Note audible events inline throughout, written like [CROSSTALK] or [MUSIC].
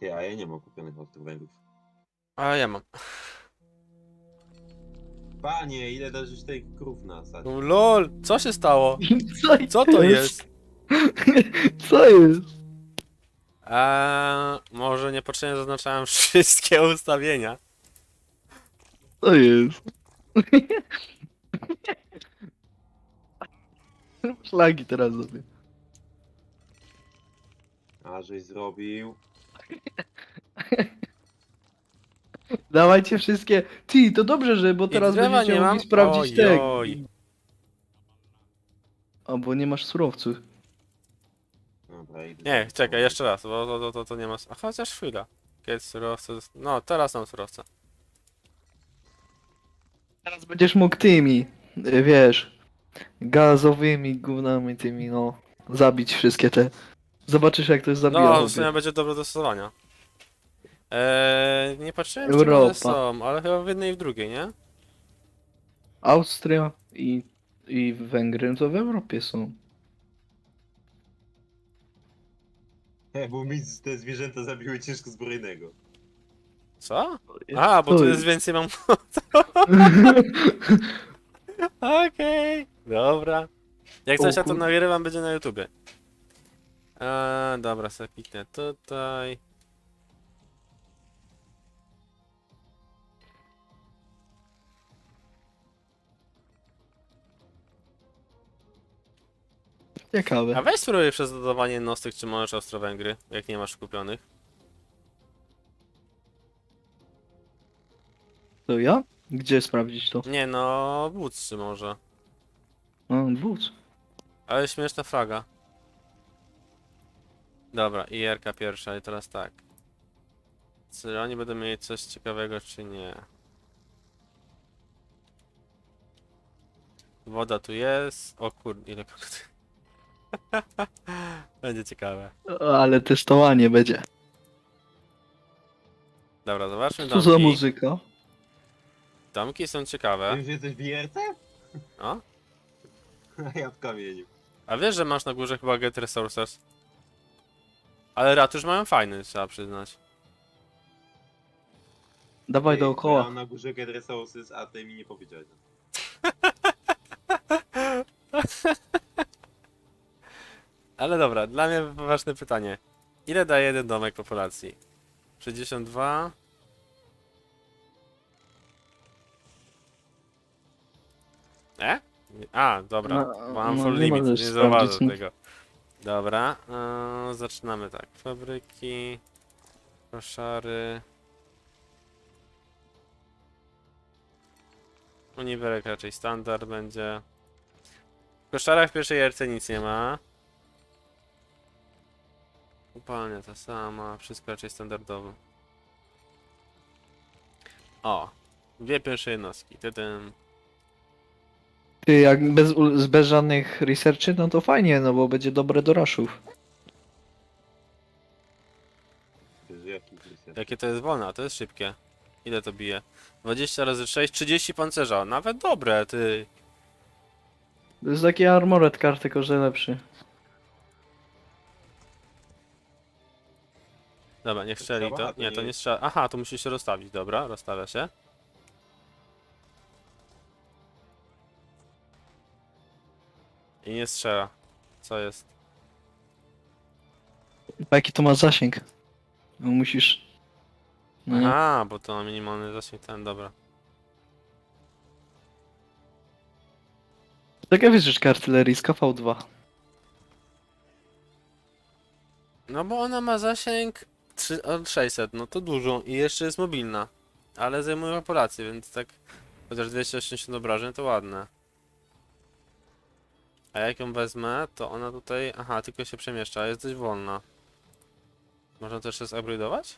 Ty, a ja nie mam kupionych Ostrowęgów. A ja mam. Panie, ile darzysz tej krów na sadzie? No, LOL, co się stało? [LAUGHS] Co, Co to jest? [LAUGHS] Co jest? Eee, może niepotrzebnie zaznaczałem [LAUGHS] wszystkie ustawienia. Co jest? Szlagi teraz sobie. A, żeś zrobił. [LAUGHS] Dawajcie wszystkie. Ty, to dobrze, że bo teraz drzewa będziecie nie mogli mam? sprawdzić Oj, te. oj. O, bo nie masz surowców. Dobra, idę Nie, czekaj, jeszcze raz, bo to, to, to, to nie ma... A chociaż chwila. Kiedy surowce... No, teraz mam surowce. Teraz będziesz mógł tymi, y, wiesz, gazowymi gównami tymi, no, zabić wszystkie te. Zobaczysz jak to jest zabija. No, w sumie będzie dobre do stosowania. Eee, nie patrzyłem, czy Europa. one są, ale chyba w jednej i w drugiej, nie? Austria i, i Węgry to w Europie są. He, bo mi te zwierzęta zabiły ciężko zbrojnego. Co? A, bo tu jest więcej mam... [LAUGHS] Okej, dobra. Jak coś O ja to nagrywam, będzie na YouTubie. Eee, dobra, sobie tutaj. Ciekawe. A weź spróbuj przez dodawanie jednostek, czy możesz Austro-Węgry, jak nie masz kupionych. To ja? Gdzie sprawdzić to? Nie no, czy może. No, wódz. Ale śmieszna flaga. Dobra, IR-ka pierwsza i teraz tak. Czy oni będą mieli coś ciekawego, czy nie? Woda tu jest. O kurde, ile kogo tu- Będzie ciekawe. Ale testowanie będzie. Dobra, zobaczmy Co za domki. muzyka? Domki są ciekawe. Że jesteś w IRC? O? A [LAUGHS] ja w kamieniu. A wiesz, że masz na górze chyba Get Resources? Ale ratusz mają fajny, trzeba przyznać. Dawaj Ej, dookoła. Ja mam na górze Get Resources, a ty mi nie powiedziałeś. [LAUGHS] Ale dobra, dla mnie ważne pytanie. Ile daje jeden domek populacji? 62? E? A, dobra. No, Mam no, full nie limit, nie zauważę sprawdzić, tego. Dobra, e, zaczynamy tak. Fabryki, koszary. Uniwerek raczej standard będzie. W koszarach w pierwszej RC nic nie ma. Upalnia ta sama, wszystko raczej standardowo. O, dwie pierwsze jednostki. Ten. Ty, jak bez, ul- bez żadnych researchy, no to fajnie, no bo będzie dobre do rushów. Jaki? Jakie to jest wolne, a to jest szybkie. Ile to bije? 20 razy 6, 30 pancerza. Nawet dobre, ty. To jest taki armored car, tylko że lepszy. Dobra, niech strzeli to. To Nie, nie to nie jest- strzela. Aha, to musi się rozstawić, dobra, rozstawia się. I nie strzela. Co jest? A jaki to ma zasięg? No musisz... No, nie. Aha, bo to ma minimalny zasięg ten, dobra. Taka wieżyczka artyleryjska V2. No bo ona ma zasięg 3, o, 600, no to dużo i jeszcze jest mobilna. Ale zajmuje populację, więc tak chociaż 280 obrażeń to ładne. A jak ją wezmę, to ona tutaj, aha, tylko się przemieszcza, jest dość wolna. Można też jeszcze zupgrade'ować?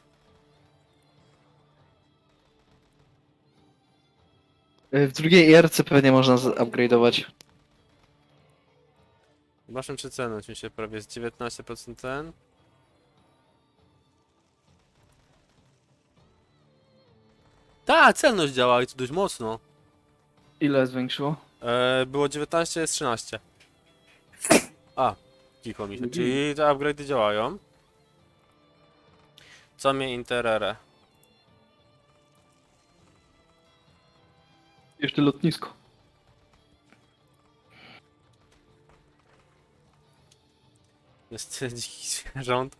Y, W drugiej IRC pewnie można upgrade'ować. Zobaczmy czy celność mi się prawie jest 19% ten. Ta, celność działa i to dość mocno. Ile zwiększyło? E, było 19, jest 13. A, cicho mi się. Czyli te upgrade'y działają. Co mnie interere? Jeszcze lotnisko. Jest dziki zwierząt.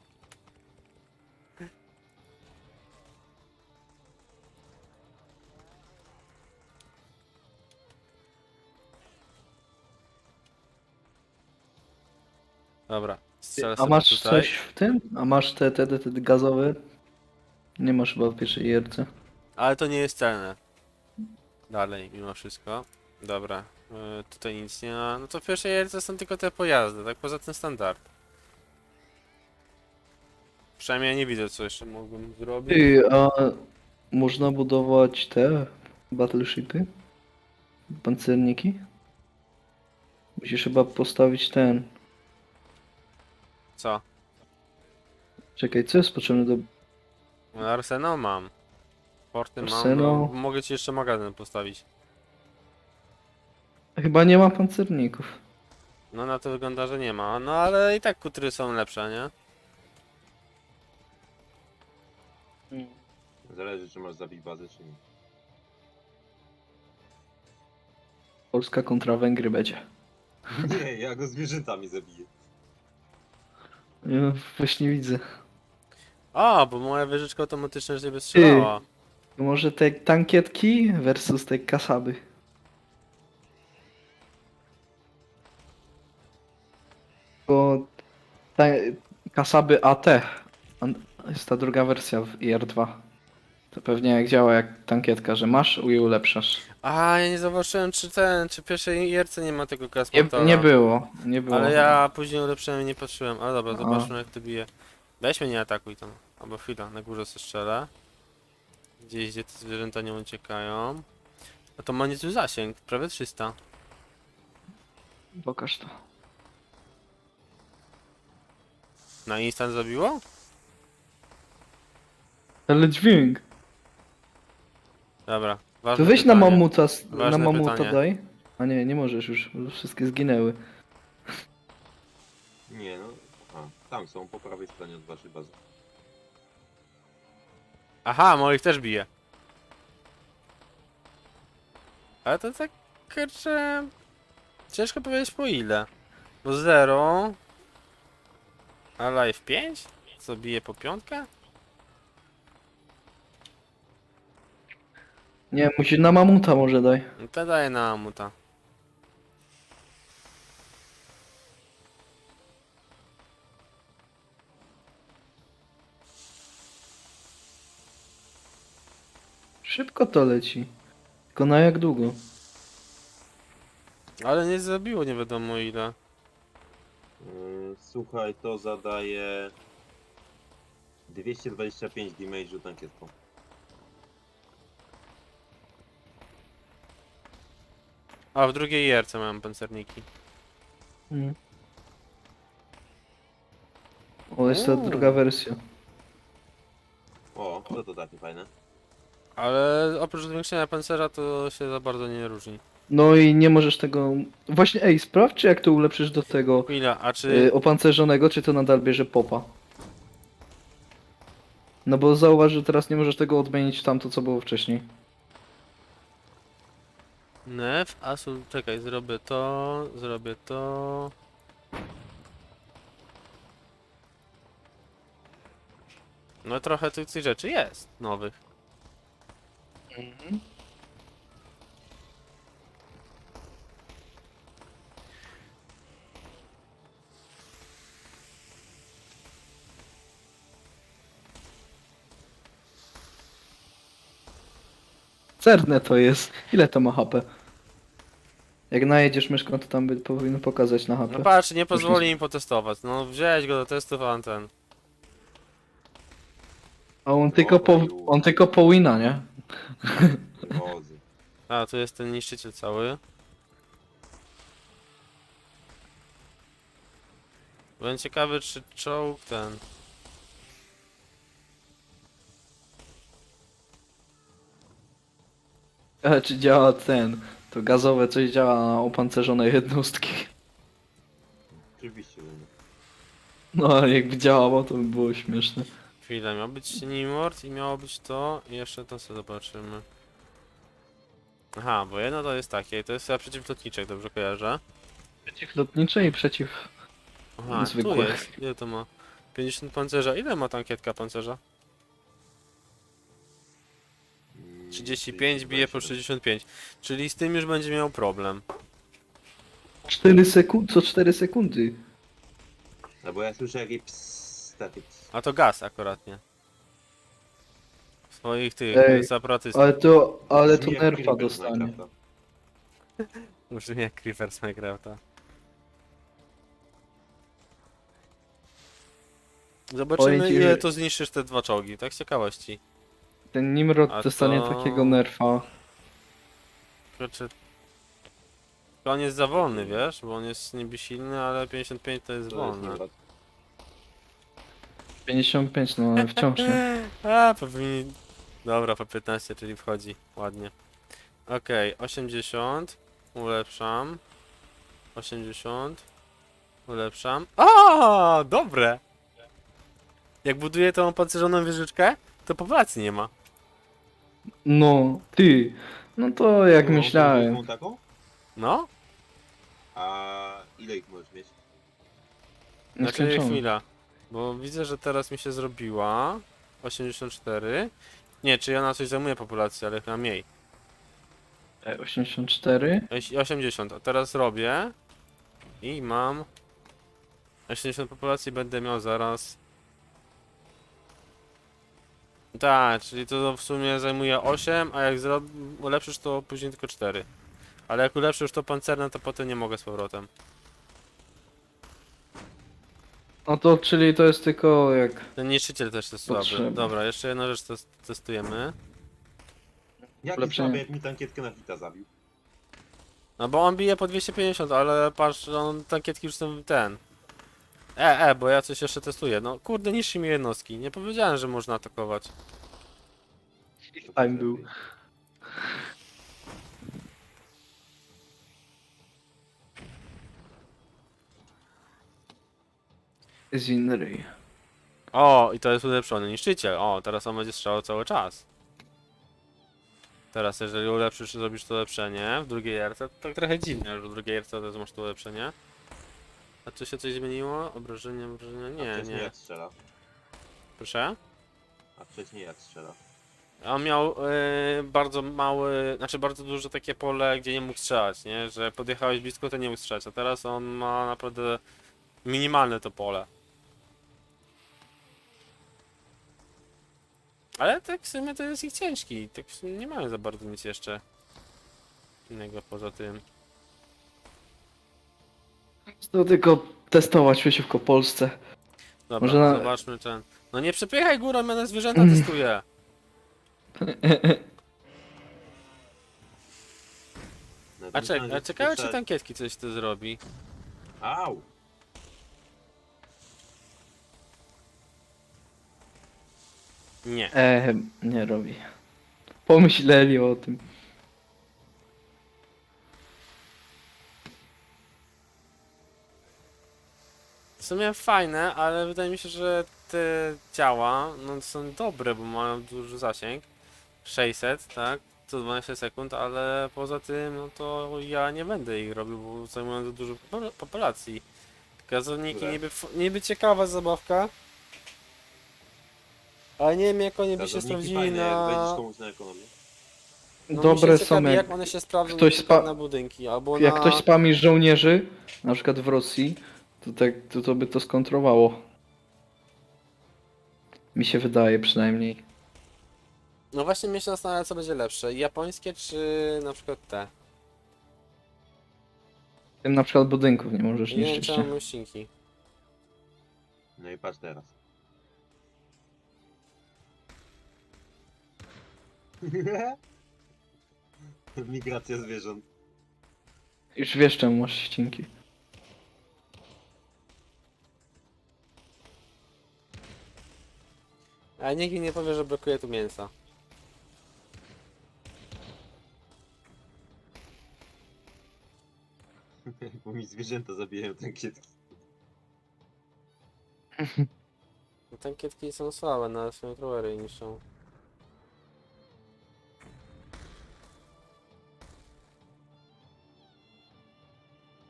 Dobra, strzelę A sobie masz tutaj. coś w tym? A masz te, te, te, te gazowe? Nie masz chyba w pierwszej jerce. Ale to nie jest celne. Dalej, mimo wszystko. Dobra, y, tutaj nic nie ma. No to w pierwszej jerce są tylko te pojazdy, tak poza tym standard. Przynajmniej ja nie widzę, co jeszcze mógłbym zrobić. Ty, a można budować te battleshipy? Pancerniki? Musisz chyba postawić ten. Co? Czekaj, co jest potrzebne do. No, Arsenał mam. Porty mam, Arsenał. no, mogę ci jeszcze magazyn postawić. Chyba nie ma pancerników. No na to wygląda, że nie ma. No ale i tak kutry są lepsze, nie? Zależy, czy masz zabić bazę, czy nie. Polska kontra Węgry będzie. Nie, ja go zwierzętami zabiję. Ja właśnie widzę. A, bo moja wieżyczka sobie strzelała. To Może te tankietki versus te kasaby. Bo te kasaby AT an- jest ta druga wersja w IR2. To pewnie jak działa jak tankietka, że masz i ulepszasz. A, ja nie zauważyłem, czy ten, czy pierwszej jerce nie ma tego Nie, nie było, nie było. Ale ja później ulepszyłem i nie patrzyłem. Ale dobra, A. zobaczmy jak to bije. Weź mnie nie atakuj tam. Albo chwila, na górze sobie strzelę. Gdzieś, gdzie te zwierzęta nie uciekają. A to ma niezły zasięg, prawie 300. Pokaż to. Na instant zabiło? Ale dźwięk. Dobra, ważne To weź na pytanie. mamuta, s- na Ważne mamuta pytanie. daj. A nie, nie możesz już, bo wszystkie zginęły. Nie, no. A, tam są, po prawej stronie od waszej bazy. Aha, moich też bije. Ale to tak, kurczę... Ciężko powiedzieć po ile. Bo 0... A live 5? Co bije po piątkę? Nie, musisz na mamuta może daj. No to daję na amuta. Szybko to leci. Tylko na jak długo? Ale nie zabiło nie wiadomo ile. Yy, słuchaj, to zadaje 225 damage'u tankietką. A w drugiej jerce mam pancerniki. Mm. O, jest ta Uuu. druga wersja. O, co to takie fajne? Ale oprócz zwiększenia pancerza to się za bardzo nie różni. No i nie możesz tego... Właśnie, ej, sprawdź czy jak to ulepszysz do tego Chwila, a czy... y, opancerzonego, czy to nadal bierze popa. No bo zauważ, że teraz nie możesz tego odmienić w tamto, co było wcześniej. Nef, asul, czekaj, zrobię to, zrobię to. No trochę tych, tych rzeczy jest, nowych. Cerne to jest. Ile to ma HP? Jak najedziesz myszką, to tam by powinno pokazać na HP. No patrz, nie pozwoli im potestować. No wziąłeś go do testów, a on ten. A on tylko po, on tylko po wina, nie? Wozy. A, tu jest ten niszczyciel cały. Byłem ciekawy, czy czołg ten. Ale czy działa ten? To gazowe coś działa na opancerzone jednostki. Oczywiście, że nie. No ale jakby działało, to by było śmieszne. Chwilę, miał być Nimord i miało być to i jeszcze to sobie zobaczymy. Aha, bo jedno to jest takie, to jest chyba przeciwlotniczek, dobrze kojarzę? Przeciwlotnicze i przeciw... Aha, tu Zwykłe. jest. Ile to ma? 50 pancerza. Ile ma tankietka pancerza? 35 bije po 65. Czyli z tym już będzie miał problem. 4 sekundy, co 4 sekundy. No bo ja słyszę jakieś ps. A to gaz akurat nie. Swoich tych Ej, separatystów. Ale to, ale to Brzmi jak nerfa Creeper z dostanie. Minecrafta. [LAUGHS] Brzmi jak Creeper z Minecrafta. Zobaczymy Powiem ci, ile że- to zniszczysz te dwa czołgi, tak z ciekawości. Ten Nimrod A dostanie to- takiego nerfa. Znaczy... On jest za wolny, wiesz? Bo on jest niby silny, ale 55 to jest To jest wolny. Nimrod. 55, no ale wciąż nie. [LAUGHS] A, powinni... Dobra, po 15, czyli wchodzi. Ładnie. Okej, 80. Ulepszam. 80. Ulepszam. A, dobre! Jak buduję tą pancerzoną wieżyczkę, to populacji nie ma. No, ty. No to jak myślałem. Taką? No? A ile ich możesz mieć? Znaczy Nieskończone. chwila. Bo widzę, że teraz mi się zrobiła 84. Nie, czy ona coś zajmuje populację, ale chyba mniej. E, 84. Oś- 80, a teraz robię i mam 80 populacji, będę miał zaraz. Tak, czyli to w sumie zajmuje 8, a jak zro... ulepszysz to później tylko 4. Ale jak ulepszysz to pancerne, to potem nie mogę z powrotem. No to czyli to jest tylko jak. Ten niszczyciel też jest słaby. Potrzebny. Dobra, jeszcze jedna rzecz tes- testujemy. Jaki Ulepszenie. słaby jak mi tankietkę na hita zabił? No bo on bije po 250, ale patrz, on tankietki już są ten. E, e, bo ja coś jeszcze testuję. No kurde, niższy mi jednostki. Nie powiedziałem, że można atakować. Time był. Zinry. O, i to jest ulepszony niszczyciel. O, teraz on będzie strzelał cały czas. Teraz jeżeli ulepszysz, zrobisz to ulepszenie w drugiej jarce, to tak trochę dziwne, że w drugiej jarce też masz to ulepszenie. A czy się coś zmieniło? Obrażenia, obrażenia? A Nie, nie. jak strzela? Proszę? A wcześniej jak strzela? On miał e, bardzo mały, znaczy bardzo duże takie pole, gdzie nie mógł strzelać, nie? Że podjechałeś blisko, to nie mógł strzelać, a teraz on ma naprawdę minimalne to pole. Ale tak w sumie to jest ich ciężki, tak w sumie nie mają za bardzo nic jeszcze innego poza tym. To tylko testować przeciwko Polsce. Dobra, Może na- zobaczmy ten. No nie przepychaj górą, ja na zwierzęta testuję. A, czek, a ciekawe czy strzelać. tankietki coś to zrobi. Au! Nie. E, nie robi. Pomyśleli o tym. Sumie fajne, ale wydaje mi się, że te działa no, są dobre, bo mają duży zasięg. 600, tak? Co 12 sekund, ale poza tym, no to ja nie będę ich robił, bo zajmują za dużo popul- populacji. Gazowniki niby, f- niby ciekawa zabawka. Ale nie wiem jak oni by się Gazowniki sprawdzili fajne, jak na... komuś na ekonomię. No, mi Dobre się są ciekawi, jak, jak one się sprawdzą ktoś na, przykład spa- na budynki, albo jak na... ktoś spami żołnierzy, na przykład w Rosji, to, tak, to, to by to skontrowało. Mi się wydaje przynajmniej. No właśnie mnie się zastanawia co będzie lepsze, japońskie czy na przykład te. Tym na przykład budynków nie możesz Nie wiem niszczyć. czy Nie? mam myślinki. No i patrz teraz. [LAUGHS] Migracja zwierząt. Już wiesz czemu masz ścinki. A nikt mi nie powie, że brakuje tu mięsa. [LAUGHS] Bo mi zwierzęta zabijają tankietki. No, tankietki są słabe, no ale trowery niszczą.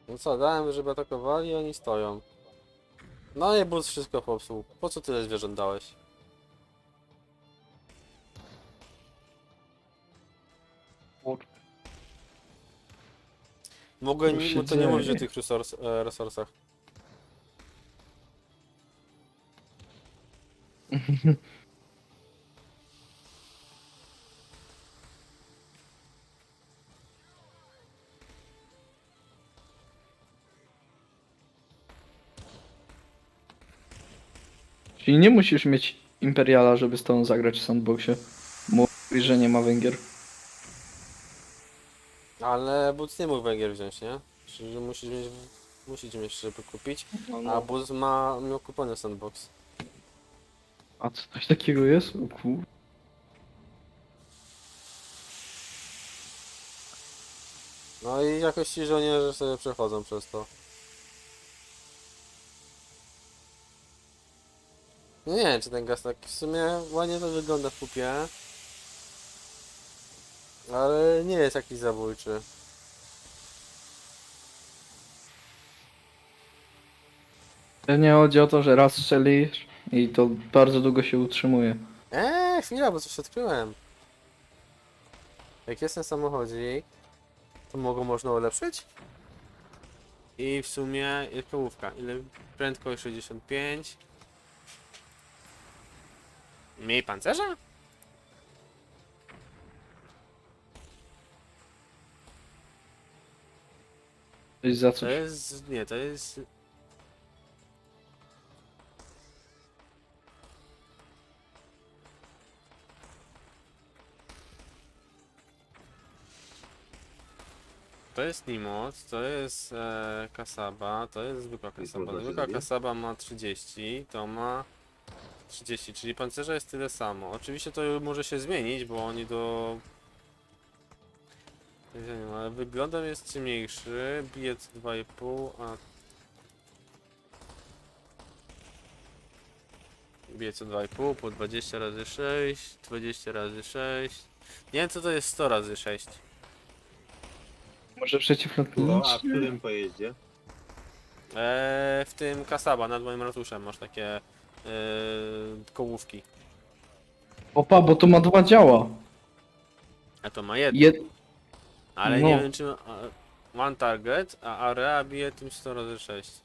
No co, dałem, żeby atakowali, oni stoją. No i bus wszystko popsuł. Po co tyle zwierząt dałeś? Mogę Co ni- się bo to nie mówić o dzieje? tych resurs, e, resursach. Czyli nie musisz mieć Imperiala, żeby z tobą zagrać w sandboxie. Mówi, że nie ma Węgier. Ale Boots nie mógł węgiel wziąć, nie? Czyli musisz mieć, musisz mieć, żeby kupić. A Boots ma, miał kupiony sandbox. A co coś takiego jest? O kur... No i jakoś ci żołnierze sobie przechodzą przez to. No nie wiem, czy ten gaz tak w sumie ładnie to wygląda w kupie. Ale nie jest jakiś zabójczy. Nie chodzi o to, że raz strzelisz i to bardzo długo się utrzymuje. Eee, chwila, bo coś odkryłem. Jak jest ten samochodzik, to mogą można ulepszyć. I w sumie jest kołówka. Ile prędkość 65. Mniej pancerza? Coś za To coś. jest. Nie, to jest. To jest Nimot, to jest e, Kasaba, to jest zwykła jest Kasaba. Zwykła? Kasaba ma 30, to ma 30, czyli pancerza jest tyle samo. Oczywiście to może się zmienić, bo oni do... Nie wiem, ale wyglądem jest ciemniejszy, bije co 2,5, a... Bije co 2,5 po 20 razy 6, 20 razy 6. Nie wiem co to jest 100 razy 6. Może No, a w którym pojeździe? Eee, w tym Kasaba nad moim ratuszem masz takie eee, kołówki. Opa, bo to ma dwa działa. A to ma jedno. Jed... Ale no. nie wiem czy a, one target, a area bije tym 100 razy 6.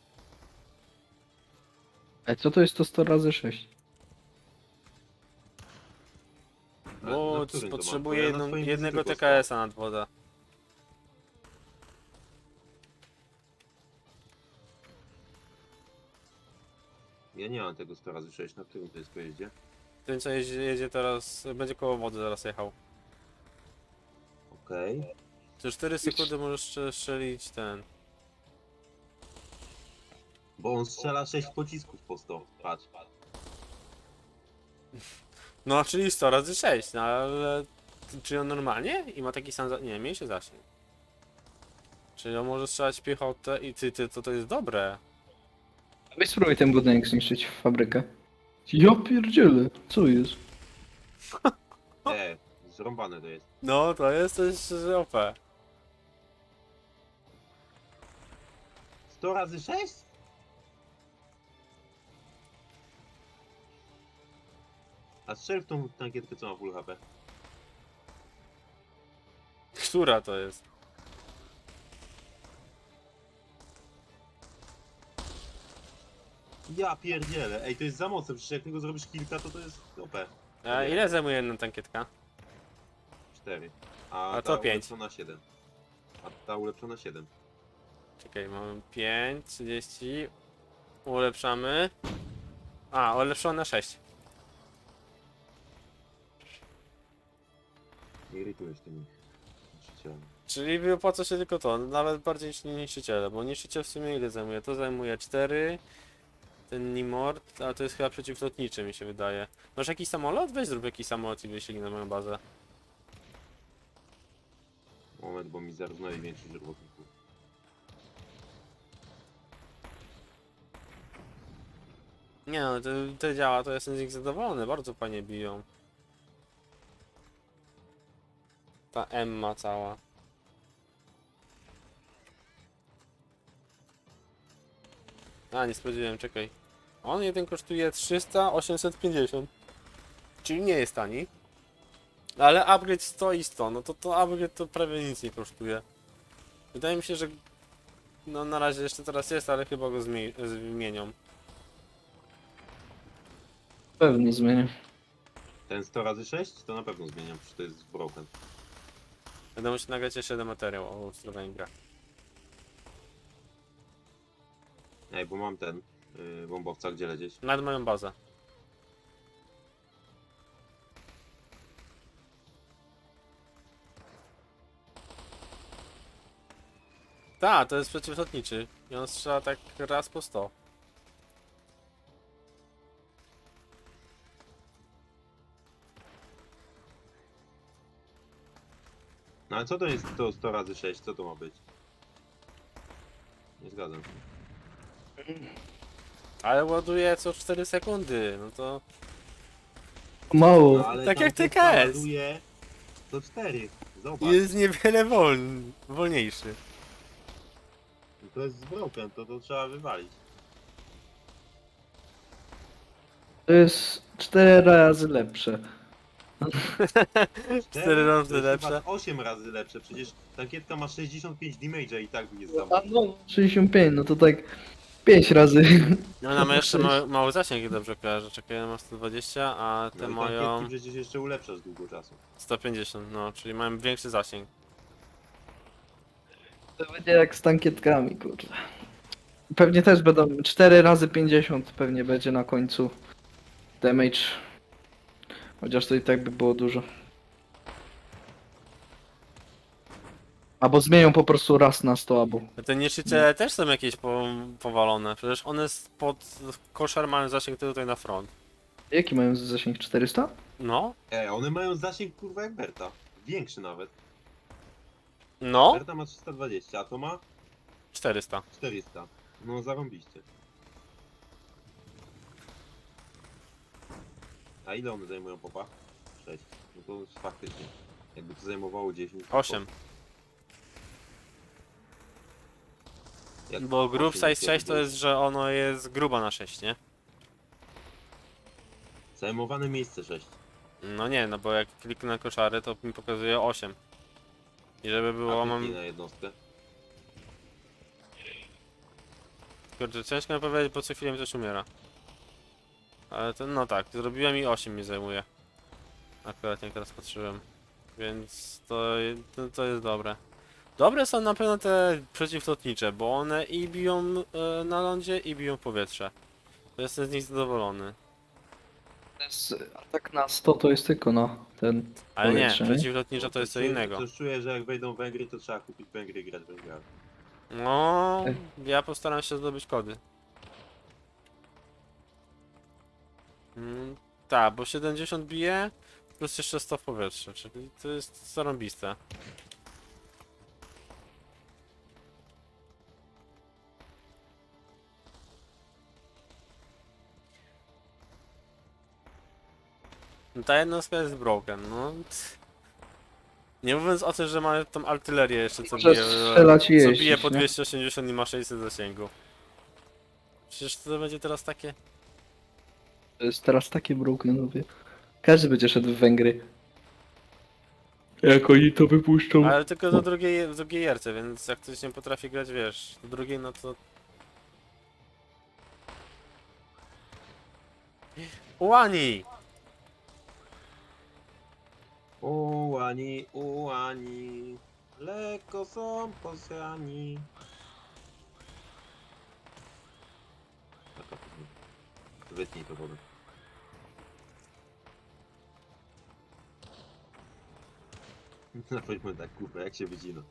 E, co to jest to 100 razy 6? Na- Bo którym to potrzebuje Bo ja na jedną, swoim jednego tylko TKS-a nad wodę. Ja nie mam tego 100 razy 6, na którym to jest pojeździe? Ten co jedzie, jedzie teraz, będzie koło wody zaraz jechał. Okej. To 4 sekundy możesz strze- strzelić ten. Bo on strzela 6 pocisków po 100. Patrz. [LAUGHS] No czyli 100 razy 6, no ale czy on normalnie? I ma taki sam za... nie, mniejszy zasięg. Czyli on może strzelać piechotę i ty, ty to, to jest dobre. Weź spróbuj ten budynek zniszczyć w fabrykę. Ja pierdzielę, co jest? [LAUGHS] E, zrąbane to jest. No to jest coś OP. 100 razy 6? A strzel w tą tankietkę, co ma full HP. Która to jest? Ja pierdzielę. Ej, to jest za mocne, przecież jak tego zrobisz kilka, to to jest OP. E, ile zajmuje jedna tankietka? 4. A, A ta to pięć. ulepszona 7. A ta ulepszona 7. Czekaj, mamy 5, 30. Ulepszamy. A, ulepszone 6. Nie irytujesz tymi niszczycielami. Czyli wyopłaca się tylko to, nawet bardziej niż niszczyciele, bo niszczyciel w sumie ile zajmuje? To zajmuje 4. Ten Nimord, a to jest chyba przeciwlotniczy mi się wydaje. Masz jakiś samolot? Weź zrób jakiś samolot i wyślij na moją bazę. Moment, bo mi zarżnęli większość robotników. Nie no, to, to działa, to jestem z nich zadowolony, bardzo fajnie biją. Ta Emma cała. A, nie sprawdziłem, czekaj. On jeden kosztuje 300, 850. Czyli nie jest tani. Ale upgrade 100 i 100, no to to upgrade to prawie nic nie kosztuje. Wydaje mi się, że no na razie jeszcze teraz jest, ale chyba go zmie- zmienią. Pewnie zmienię. Ten 100 razy 6 to na pewno zmieniam, przecież to jest broken. Będę musiał nagrać jeszcze jeden materiał o ustrojowaniu gra. Ej, bo mam ten yy, bombowca, gdzie lecieć. Nad moją bazę. Tak, to jest przeciwlotniczy. I on strzela tak raz po 100. No ale co to jest to 100 razy 6? Co to ma być? Nie zgadzam się. Ale ładuje co 4 sekundy, no to... Mało. No, ale Tak jak tamten TKS. ładuje To 4. Zobacz. Jest niewiele wol... wolniejszy. To jest broken, to, to trzeba wywalić. To jest 4 razy lepsze. [LAUGHS] Cztery razy to jest lepsze. chyba 8 razy lepsze, przecież tankietka ma 65 damage'a i tak jest za A no, 65, no to tak 5 razy. No ona [LAUGHS] ma jeszcze mały, mały zasięg, jak dobrze kojarzę. Czekaj, ja mam 120, a te No i mają tankietki przecież jeszcze ulepszasz długo czasu. 150, no, czyli mają większy zasięg. To będzie jak z tankietkami, kurde. Pewnie też będą 4 razy 50 pewnie będzie na końcu damage. Chociaż to i tak by było dużo. Albo zmienią po prostu raz na 100 albo. Te niszczyciele też są jakieś po, powalone. Przecież one pod koszar mają zasięg tylko tutaj na front. Jaki mają zasięg 400? No, Ej, one mają zasięg kurwa jak Berta. Większy nawet. no, Berta ma 320, a to ma 400. 400. No zarąbiście. A ile one zajmują popa? 6. No to już faktycznie. Jakby to zajmowało 10. to 8. spoko. Jak Bo group size 6 to jest, że ono jest gruba na 6, nie? Zajmowane miejsce 6. No nie, no bo jak kliknę na koszary, to mi pokazuje 8. I żeby było, mam... na jednostkę. Kurczę, ciężko mi powiedzieć, bo co chwilę mi coś umiera. Ale to, no tak, zrobiłem i 8 mi zajmuje. Akurat jak teraz patrzyłem. Więc to, to, to jest dobre. Dobre są na pewno te przeciwlotnicze, bo one i biją e, na lądzie, i biją w powietrze. To jestem z nich zadowolony. To jest atak na 100 to jest tylko na ten. Ale nie, Powietrze, przeciwlotnicza to jest co innego. Coś czuję, że jak wejdą Węgry, to trzeba kupić Węgry i grać Węgrami. No, ja postaram się zdobyć kody. Mm, tak, bo 70 bije, plus jeszcze 100 w powietrze, czyli to jest zarąbiste. No Ta jednostka jest broken, no. Nie mówiąc o tym, że ma tą artylerię jeszcze, co bije, strzelać i co jeździć, bije po nie? 280 i ma 600 zasięgu. Przecież to będzie teraz takie... To jest teraz takie broken, mówię. Każdy będzie szedł w Węgry. Jak oni to wypuszczą. Ale tylko do drugiej, w drugiej jerce, więc jak ktoś nie potrafi grać, wiesz, do drugiej, no to... Ułani! Ułani, ułani, lekko są posrani. Wytnij to wodę. [LAUGHS] No powiedzmy tak, kurwa, jak się wycina.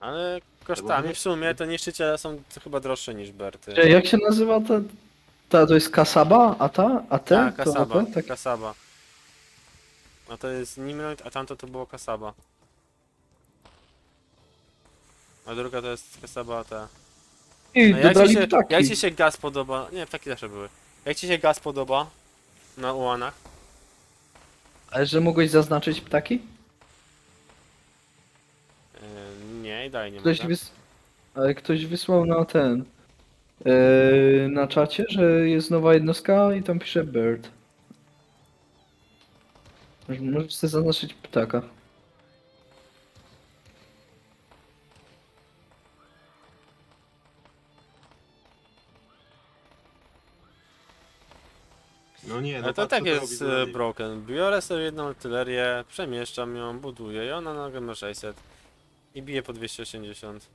Ale kosztami w sumie to niszczyciele są chyba droższe niż Berty. Ej, Jak się nazywa ta? Ta to jest Kasaba? A ta? A te? Tak, To Kasaba, AP? Tak. Kasaba. A to jest Nimrod, a tamto to było Kasaba. A druga to jest Kasaba ta. I No jak, ci dodali się, ptaki. jak ci się gaz podoba? Nie, ptaki zawsze były. Jak ci się gaz podoba? Na ułanach? Ale że mogłeś zaznaczyć ptaki? Yy, nie, i dalej nie Ktoś, mogę. wys... Ale ktoś wysłał na ten. Yy, na czacie, że jest nowa jednostka i tam pisze bird. Może- Możesz sobie zaznaczyć ptaka. No nie, no Ale to patrz, tak co robi jest e, niej. broken. Biorę sobie jedną artylerię, przemieszczam ją, buduję i ona na ma 600. I bije po 280.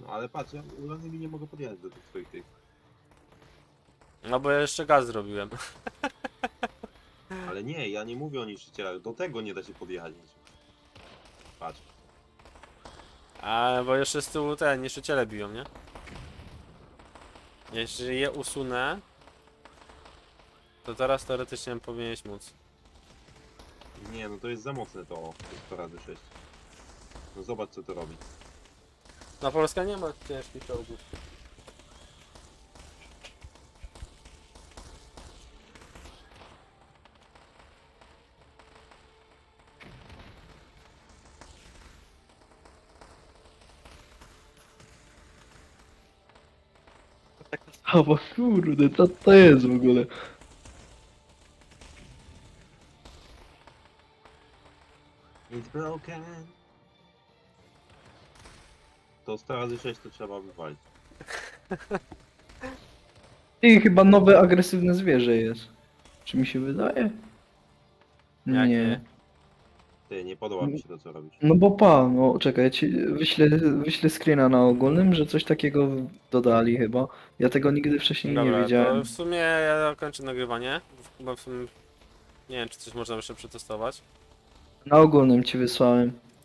No ale patrz, ja ulanymi nie mogę podjechać do tych twoich tych. No bo ja jeszcze gaz zrobiłem. Ale nie, ja nie mówię o niszczycielach, do tego nie da się podjechać. Patrz. A bo jeszcze z tyłu te niszczyciele biją, nie? Jeśli je usunę, to teraz teoretycznie powinieneś móc. Nie, no to jest za mocne to, to jest 100 razy 6. No zobacz co to robi. Na Polska nie ma ciężkich czołgów. A bo kurde, co to jest w ogóle? Broken. To 100 razy 6 to trzeba wywalić. I chyba nowe agresywne zwierzę jest. Czy mi się wydaje? Jakie? Nie. Ty, nie podoba mi się to co robisz. No bo pa, no czekaj, ja ci wyślę, wyślę screena na ogólnym, że coś takiego dodali chyba. Ja tego nigdy wcześniej nie Dobra, to wiedziałem. w sumie ja kończę nagrywanie. Chyba w sumie... Nie wiem, czy coś można jeszcze przetestować. Na ogólnym ci wysłałem.